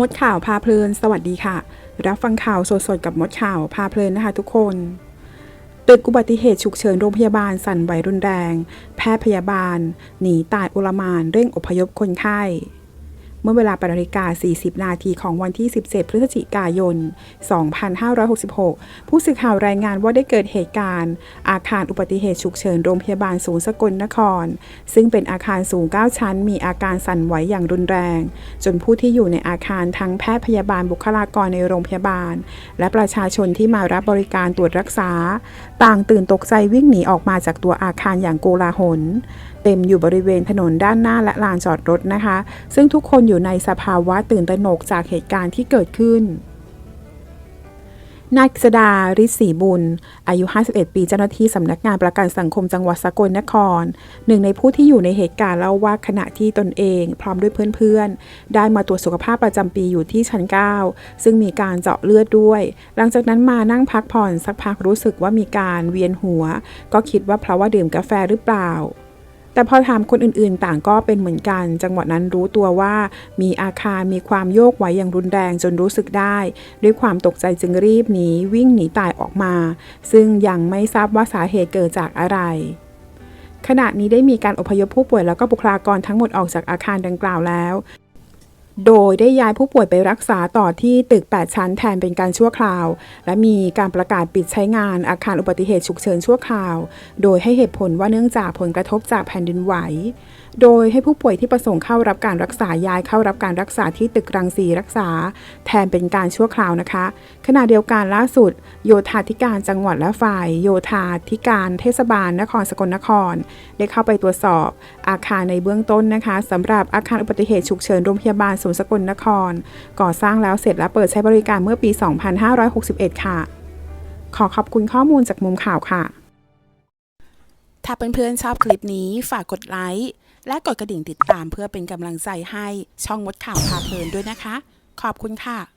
มดข่าวพาเพลิน สวัสดีค่ะ รับฟังข่าวสดๆกับมดข่าวพาเพลินนะคะทุกคน ตึกอุบัติเหตุฉุกเฉินโรงพยาบาลสั่นไหวรุนแรง แพทย์พยาบาล หนีตายอุลมานเร่งอพยพคนไข้ มื่อเวลา8นาฬิกา 40 นาทีของวันที่ 17 พฤศจิกายน 2566 ผู้สื่อข่าวรายงานว่าได้เกิดเหตุการณ์ อาคารอุบัติเหตุฉุกเฉินโรงพยาบาลศูนย์สกลนคร ซึ่งเป็นอาคารสูง 9 ชั้น มีอาการสั่นไหวอย่างรุนแรง จนผู้ที่อยู่ในอาคารทั้งแพทย์พยาบาลบุคลากรในโรงพยาบาล และประชาชนที่มารับบริการตรวจรักษา ต่างตื่นตกใจวิ่งหนีออกมาจากตัวอาคารอย่างโกลาหล เต็มอยู่บริเวณถนนด้านหน้าและลานจอดรถนะคะ ซึ่งทุกคนอยู่ในสภาวะตื่นตระหนกจากเหตุการณ์ที่เกิดขึ้นนายกฤษดาฤทธิ์ศรีบุญ อายุ 51 ปี เจ้าหน้าที่สำนักงานประกันสังคมจังหวัดสกลนคร หนึ่งในผู้ที่อยู่ในเหตุการณ์เล่าว่าขณะที่ตนเอง พร้อมด้วยเพื่อนๆ ได้มาตรวจสุขภาพประจำปีอยู่ที่ชั้น 9 ซึ่งมีการเจาะเลือดด้วย หลังจากนั้นมานั่งพักผ่อนสักพักรู้สึกว่ามีการเวียนหัว ก็คิดว่าเพราะว่าดื่มกาแฟหรือเปล่า แต่พอถามคนอื่นๆ ต่างก็เป็นเหมือนกัน จังหวะนั้นรู้ตัวว่ามีอาคารมีความโยกไหวอย่างรุนแรงจนรู้สึกได้ ด้วยความตกใจจึงรีบหนีวิ่งหนีตายออกมา ซึ่งยังไม่ทราบว่าสาเหตุเกิดจากอะไรขณะนี้ได้มีการอพยพผู้ป่วยแล้วก็บุคลากรทั้งหมดออกจากอาคารดังกล่าวแล้ว โดยได้ย้ายผู้ป่วยไปรักษาต่อที่ตึก 8 ชั้นแทนเป็นการชั่วคราว และมีการประกาศปิดใช้งานอาคารอุบัติเหตุฉุกเฉินชั่วคราว โดยให้เหตุผลว่าเนื่องจากผลกระทบจากแผ่นดินไหว โดยให้ผู้ป่วยที่ประสงค์เข้ารับการรักษาย้ายเข้ารับการรักษาที่ตึกรังสีรักษา แทนเป็นการชั่วคราวนะคะ ขณะเดียวกันล่าสุด โยธาธิการจังหวัดและฝ่าย โยธาธิการเทศบาลนครสกลนคร ได้เข้าไปตรวจสอบอาคารในเบื้องต้นนะคะสำหรับอาคารอุบัติเหตุฉุกเฉินโรงพยาบาลศูนสกลนคร ก่อสร้างแล้วเสร็จและเปิดใช้บริการเมื่อปี 2561 ค่ะ ขอขอบคุณข้อมูลจากมุมข่าวค่ะ ถ้าเพื่อนๆชอบคลิปนี้ฝากกดไลค์และกดกระดิ่งติดตามเพื่อเป็นกำลังใจให้ช่องมดข่าวพาเพลินด้วยนะคะ ขอบคุณค่ะ